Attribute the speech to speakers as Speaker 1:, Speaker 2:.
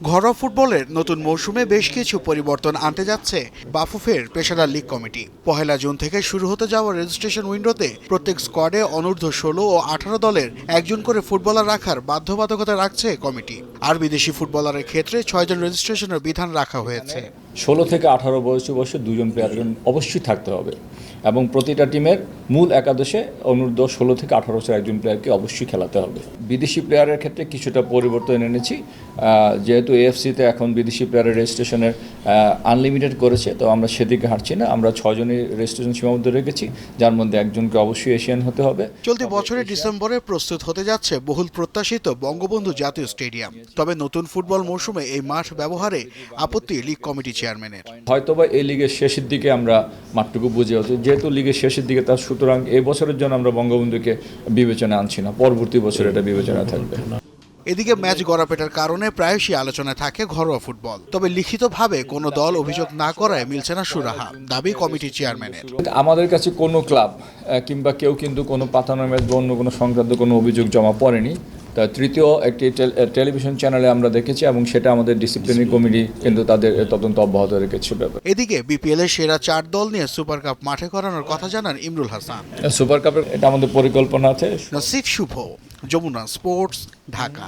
Speaker 1: ঘরোয়া ফুটবলের নতুন মৌসুমে বেশ কিছু পরিবর্তন আনতে যাচ্ছে বাফুফের পেশাদার লীগ কমিটি। পহেলা জুন থেকে শুরু হতে যাওয়া রেজিস্ট্রেশন উইন্ডোতে প্রত্যেক স্কোয়াডে অনূর্ধ্ব ষোলো ও আঠারো দলের একজন করে ফুটবলার রাখার বাধ্যবাধকতা রাখছে কমিটি। আর বিদেশি ফুটবলারের ক্ষেত্রে ছয়জন রেজিস্ট্রেশনের বিধান রাখা হয়েছে।
Speaker 2: ষোলো থেকে আঠারো বয়সী বয়সে দুজন প্লেয়ারজন অবশ্যই থাকতে হবে এবং প্রতিটা টিমের মূল একাদশে অনূর্ধ্ব ষোলো থেকে আঠারো বছর একজন প্লেয়ারকে অবশ্যই খেলাতে হবে। বিদেশি প্লেয়ারের ক্ষেত্রে কিছুটা পরিবর্তন এনেছি। যেহেতু এএফসিতে এখন বিদেশি প্লেয়ারের রেজিস্ট্রেশনের আনলিমিটেড করেছে তো আমরা সেদিকে হাঁটছি না। আমরা ছজনই রেজিস্ট্রেশন সীমাবদ্ধ রেখেছি যার মধ্যে একজনকে অবশ্যই এশিয়ান হতে হবে।
Speaker 1: চলতি বছরের ডিসেম্বরে প্রস্তুত হতে যাচ্ছে বহুল প্রত্যাশিত বঙ্গবন্ধু জাতীয় স্টেডিয়াম। তবে নতুন ফুটবল মৌসুমে এই মাঠ ব্যবহারে আপত্তি লীগ কমিটি চেয়ারম্যানের।
Speaker 2: হয়তোবা এই লিগের শেষের দিকে আমরা মাঠটুকু বুঝে হতো যেহেতু লিগের শেষের দিকে তার সুতরাং এই বছরের জন্য আমরা বঙ্গবন্ধুকে বিবেচনা আনছি না। পরবর্তী বছর এটা বিবেচনা থাকবে।
Speaker 1: এদিকে ম্যাচ গড়াপেটার কারণে প্রায়শই আলোচনায় থাকে ঘরোয়া ফুটবল। তবে লিখিতভাবে কোনো দল অভিযোগ না করায় মিলছে না সুরাহা দাবি কমিটি চেয়ারম্যানের।
Speaker 2: আমাদের কাছে কোনো ক্লাব কিংবা কেউ কিন্তু কোনো পাতানো ম্যাচ বা অন্য কোনো সংক্রান্ত কোনো অভিযোগ জমা পড়েনি। তা তৃতীয় একটি টেলিভিশন চ্যানেলে আমরা দেখেছি এবং সেটা আমাদের ডিসিপ্লিনারি কমিটি কিন্তু তাদের তদন্ত অব্যাহত রেখেছিল ব্যাপার।
Speaker 1: এদিকে বিপিএল এর সেরা চার দল নিয়ে সুপার কাপ মাঠে করানোর কথা জানান ইমরুল হাসান।
Speaker 2: সুপার কাপের এটা আমাদের পরিকল্পনা আছে।
Speaker 1: নাসিফ শুভ যমুনা স্পোর্টস ঢাকা।